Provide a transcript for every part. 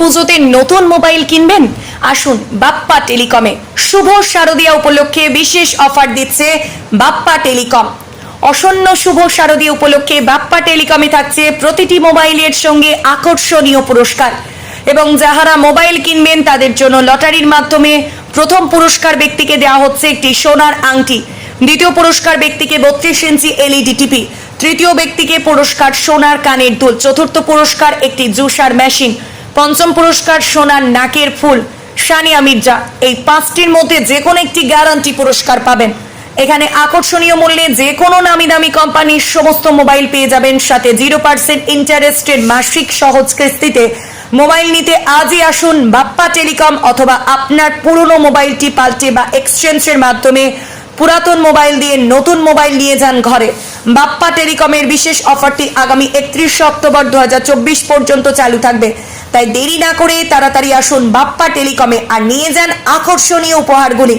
পুজোতে নতুন মোবাইল কিনবেন? আসুন বাপ্পা টেলিকমে। শুভ শারদীয়া উপলক্ষে বিশেষ অফার দিচ্ছে বাপ্পা টেলিকম। অসন্ন শুভ শারদীয় উপলক্ষে বাপ্পা টেলিকমে থাকছে প্রতিটি মোবাইলের সঙ্গে আকর্ষণীয় পুরস্কার। এবং যাহারা মোবাইল কিনবেন, তাদের জন্য লটারির মাধ্যমে প্রথম পুরস্কার ব্যক্তিকে দেওয়া হচ্ছে একটি সোনার আংটি। দ্বিতীয় পুরস্কার ব্যক্তিকে বত্রিশ ইঞ্চি এলইডি টিভি তৃতীয় ব্যক্তিকে পুরস্কার সোনার কানের দুল। চতুর্থ পুরস্কার একটি জুসার মেশিন। পঞ্চম পুরস্কার সোনার নাকের ফুল সানিয়া মির্জা। এই পাঁচটির মধ্যে যে কোনো একটি গ্যারান্টি পুরস্কার পাবেন। এখানে আকর্ষণীয় মূল্যে যে কোনো নামি দামি কোম্পানির সমস্ত মোবাইল পেয়ে যাবেন। সাথে জিরো পার্সেন্ট ইন্টারেস্টের মাসিক সহজ কিস্তিতে মোবাইল নিতে আজই আসুন বাপ্পা টেলিকম অথবা আপনার পুরনো মোবাইলটি পাল্টে বা এক্সচেঞ্জের মাধ্যমে পুরাতন মোবাইল দিয়ে নতুন মোবাইল নিয়ে যান ঘরে। বাপ্পা টেলিকমের বিশেষ অফারটি আগামী একত্রিশে অক্টোবর দু হাজার চব্বিশ পর্যন্ত চালু থাকবে। তাই দেরি না করে তাড়াতাড়ি আসুন বাপ্পা টেলিকমে আর নিয়ে যান আকর্ষণীয় উপহারগুলি।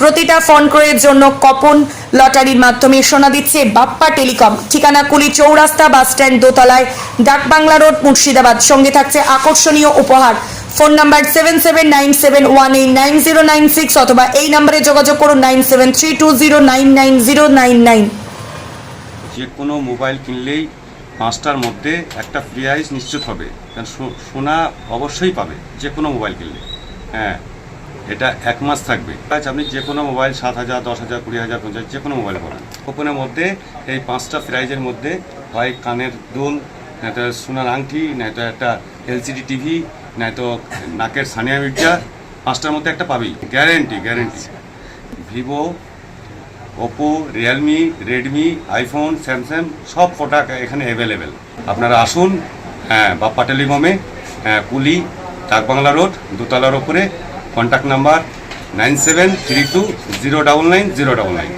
প্রতিটা ফোন ক্রয়ের জন্য কপন লটারির মাধ্যমে সোনা দিচ্ছে বাপ্পা টেলিকম। ঠিকানা কুলি চৌরাস্তা বাস স্ট্যান্ড দোতলায় ডাকবাংলা রোড, মুর্শিদাবাদ। সঙ্গে থাকছে আকর্ষণীয় উপহার। Phone number seven seven nine seven one eight nine zero nine six অথবা এই নাম্বারে যোগাযোগ করুন nine seven three two zero nine nine zero nine nine. যে কোনো মোবাইল কিনলেই পাঁচটার মধ্যে একটা প্রাইস নিশ্চিত হবে। কারণ সোনা অবশ্যই পাবে যে কোনো মোবাইল কিনলে। হ্যাঁ এটা এক মাস থাকবে। আপনি যে কোনো মোবাইল সাত হাজার, দশ হাজার, কুড়ি হাজার, পঞ্চাশ যে কোনো মোবাইল পাবেন কুপনের মধ্যে এই পাঁচটা প্রাইজের মধ্যে হয় কানের দুল, নয়তো সোনার আংটি, নয়তো একটা এলসিডি টিভি নয়তো নাকের সানিয়া মির্জা, পাঁচটার মধ্যে একটা পাবি guarantee guarantee Vivo Oppo Realme Redmi iPhone Samsung সব প্রোডাক্ট এখানে অ্যাভেলেবেল আপনারা আসুন হ্যাঁ বাপ্পা টেলিকমে হ্যাঁ কুলি, ডাকবাংলা রোড, দোতলার ওপরে contact number nine seven three two zero double nine zero double nine.